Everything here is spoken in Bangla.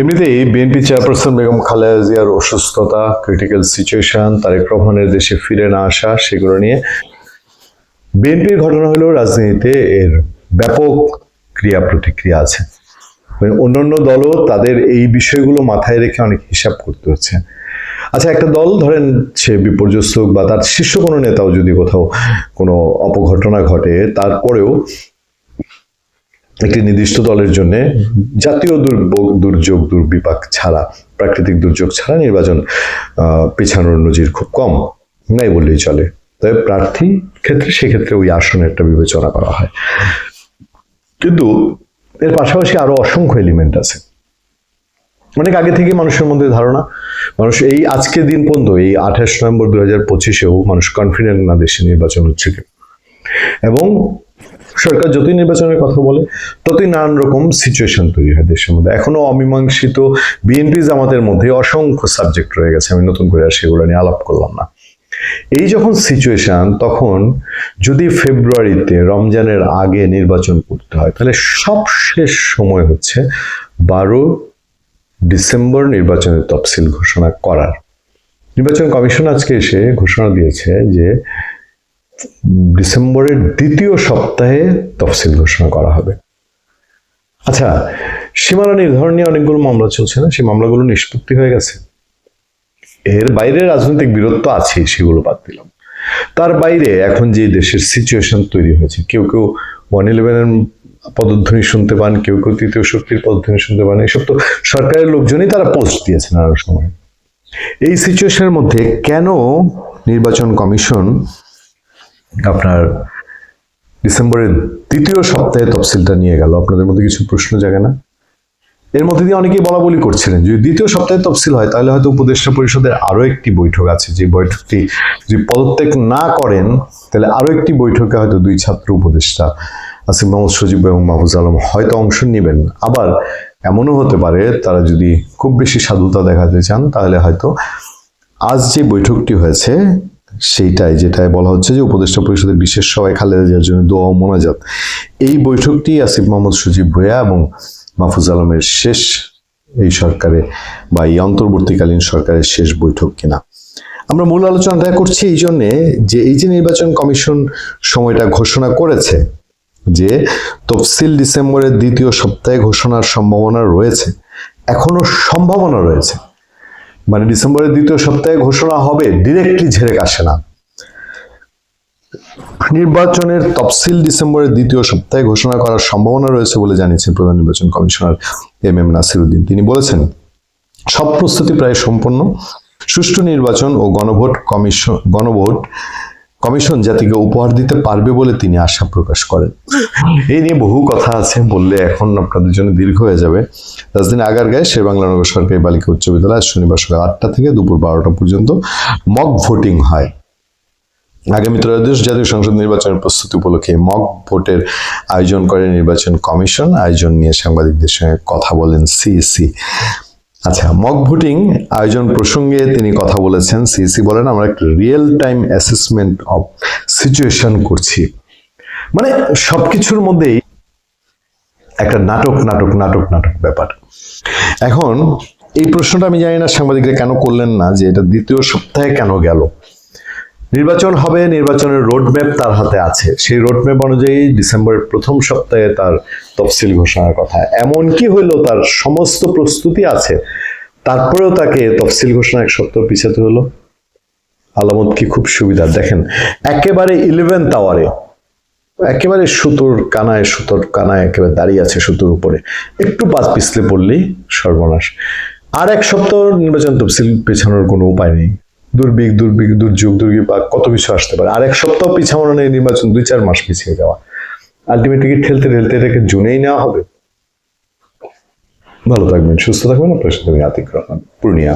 এমনিতেই বিএনপি চেয়ারপারসন বেগম খালেদা জিয়ার অসুস্থতা ক্রিটিক্যাল সিচুয়েশন তারেক রহমানের দেশে ফিরে না আসা, সেগুলো নিয়ে বিএনপির ঘটনা হলেও রাজনীতিতে এর ব্যাপক ক্রিয়া প্রতিক্রিয়া আছে। মানে অন্যান্য দলও তাদের এই বিষয়গুলো মাথায় রেখে অনেক হিসাব করতে হচ্ছে। আচ্ছা একটা দল ধরেন সে বিপর্যস্ত বা তার শীর্ষ কোনো নেতাও যদি কোথাও কোনো অপঘটনা ঘটে, তারপরেও একটি নির্দিষ্ট দলের জন্য জাতীয় দুর্ভোগ দুর্যোগ, দুর্বিপাক ছাড়া, প্রাকৃতিক দুর্যোগ ছাড়া নির্বাচন পেছানোর নজির খুব কম। নাই বললেই চলে। তবে প্রার্থী ক্ষেত্রে সেক্ষেত্রে ওই আসনে একটা বিবেচনা করা হয়। কিন্তু এর পাশাপাশি আরও অসংখ্য এলিমেন্ট আছে। অনেক আগে থেকে মানুষের মধ্যে ধারণা, মানুষ এই আজকে দিন পর্যন্ত, এই আঠাশ নভেম্বর দু হাজার পঁচিশেও মানুষ কনফিডেন্ট না দেশে নির্বাচন হচ্ছে এবং সরকার যতই নির্বাচনের কথা বলে, ততই নানান রকম সিচুয়েশন তৈরি হয় দেশের মধ্যে। এখনও অমীমাংসিত বিএনপি জামাতের মধ্যে অসংখ্য সাবজেক্ট রয়ে গেছে, আমি নতুন করে আর সেগুলো নিয়ে আলাপ করলাম না। এই যখন সিচুয়েশন তখন যদি ফেব্রুয়ারিতে রমজানের আগে নির্বাচন করতে হয়, তাহলে সব শেষ সময় হচ্ছে বারো ডিসেম্বর নির্বাচনের তফসিল ঘোষণা করার। নির্বাচন কমিশন আজকে এসে ঘোষণা দিয়েছে যে ডিসেম্বরের দ্বিতীয় সপ্তাহে তফসিল ঘোষণা করা হবে। আচ্ছা সীমানা নির্ধারণ নিয়ে অনেকগুলো মামলা চলছে না? সেই মামলাগুলো নিষ্পত্তি হয়ে গেছে। এর বাইরে রাজনৈতিক বিরোধ তো আছেই, সেগুলো বাদ দিলাম। তার বাইরে এখন যে দেশের সিচুয়েশন তৈরি হয়েছে, কেউ কেউ ওয়ান ইলেভেনের পদধ্বনি শুনতে পান, কেউ কেউ তৃতীয় শক্তির পদধ্বনি শুনতে পান, এসব তো সরকারের লোকজনই তারা পোস্ট দিয়েছে নানান সময়। এই সিচুয়েশনের মধ্যে কেন নির্বাচন কমিশন আপনার ডিসেম্বরের দ্বিতীয় সপ্তাহে তফসিলটা নিয়ে গেল। আপনাদের মধ্যে কিছু প্রশ্ন জাগে না? এর মধ্যে দিয়ে অনেকেই বলা বলি করছিলেন যদি দ্বিতীয় সপ্তাহে তফসিল হয়, তাহলে হয়তো উপদেষ্টা পরিষদের আরও একটি বৈঠক আছে। যে বৈঠকটি যদি পদত্যাগ না করেন, তাহলে আরও একটি বৈঠকে হয়তো দুই ছাত্র উপদেষ্টা আসিফ মোহাম্মদ সজীব এবং মাহফুজ আলম হয়তো অংশ নেবেন আবার এমনও হতে পারে, তারা যদি খুব বেশি সাধুতা দেখাতে চান, তাহলে হয়তো আজ যে বৈঠকটি হয়েছে সেইটাই, যেটাই বলা হচ্ছে যে উপদেষ্টা পরিষদের বিশেষ সভায় খালেদা জিয়ার জন্য দোয়া মোনাজাত। এই বৈঠকটি আসিফ মোহাম্মদ সজীব ভুয়া এবং মাহফুজ আলমের শেষ, এই সরকারে বা এই অন্তর্বর্তীকালীন সরকারের শেষ বৈঠক কিনা। আমরা মূল আলোচনাটা করছি এই জন্যে যে এই যে নির্বাচন কমিশন সময়টা ঘোষণা করেছে, যে তফসিল ডিসেম্বরের দ্বিতীয় সপ্তাহে ঘোষণার সম্ভাবনা রয়েছে, এখনও সম্ভাবনা রয়েছে। মানে ডিসেম্বরের দ্বিতীয় সপ্তাহে ঘোষণা হবে ডিরেক্টলি ঝেড়ে আসে না। নির্বাচনের তফসিল ডিসেম্বরের দ্বিতীয় সপ্তাহে ঘোষণা করার সম্ভাবনা রয়েছে বলে জানিয়েছেন প্রধান নির্বাচন কমিশনার এম এম নাসিরুদ্দিন। তিনি বলেছেন, সব প্রস্তুতি প্রায় সম্পন্ন সুষ্ঠু নির্বাচন ও গণভোট কমিশন, গণভোট কমিশন জাতিকে উপহার দিতে পারবে বলে তিনি আশা প্রকাশ করেন। এই নিয়ে বহু কথা আছে বললে এখন আপনাদের জন্য দীর্ঘ হয়ে যাবে। রাজধানী আগারগাঁয় শের বাংলা নগর সরকারি বালিকা উচ্চ বিদ্যালয় শনিবার সকাল আটটা থেকে দুপুর বারোটা পর্যন্ত মক ভোটিং হয়। আগামী ত্রয়োদশ জাতীয় সংসদ নির্বাচনের প্রস্তুতি উপলক্ষে মক ভোটের আয়োজন করে নির্বাচন কমিশন। আয়োজন নিয়ে সাংবাদিকদের সঙ্গে কথা বলেন সিইসি আচ্ছা মক ভোটিং আয়োজন প্রসঙ্গে তিনি কথা বলেছেন। সিসি বলেন, আমরা একটা real time assessment of situation করছি। মানে সবকিছুর মধ্যেই একটা নাটক নাটক নাটক নাটক ব্যাপার। এখন এই প্রশ্নটা আমি জানি না, সাংবাদিকরা কেন করলেন না, যে এটা দ্বিতীয় সপ্তাহে কেন গেল? নির্বাচন হবে, নির্বাচনের রোডম্যাপ তার হাতে আছে। সেই রোডম্যাপ অনুযায়ী ডিসেম্বরের প্রথম সপ্তাহে তার তফসিল ঘোষণার কথা। এমন কি হইল, তার সমস্ত প্রস্তুতি আছে, তারপরেও তাকে তফসিল ঘোষণা এক সপ্তাহ পিছাতে হলো। আলামত কি খুব সুবিধা। দেখেন, একেবারে ইলেভেন্থ আওয়ারে একেবারে সুতোর কানায় সুতোর কানায় একেবারে দাঁড়িয়ে আছে সুতোর উপরে। একটু পাঁচ পিছলে পড়লেই সর্বনাশ। আর এক সপ্তাহ নির্বাচন তফসিল পেছানোর কোনো উপায় নেই। দুর্ভিক দুর্ভিক দুর্যোগ দুর্বিপাক কত কিছু আসতে পারে। আর এক সপ্তাহ পিছানো নেই নির্বাচন, দুই চার মাস পিছিয়ে যাওয়া। আলটিমেটলি ঠেলতে ঠেলতে এটাকে জুনেই নেওয়া হবে? ভালো থাকবেন, সুস্থ থাকবেন। আপনার সাথে আমি আতিক রহমান, পূর্ণিয়া।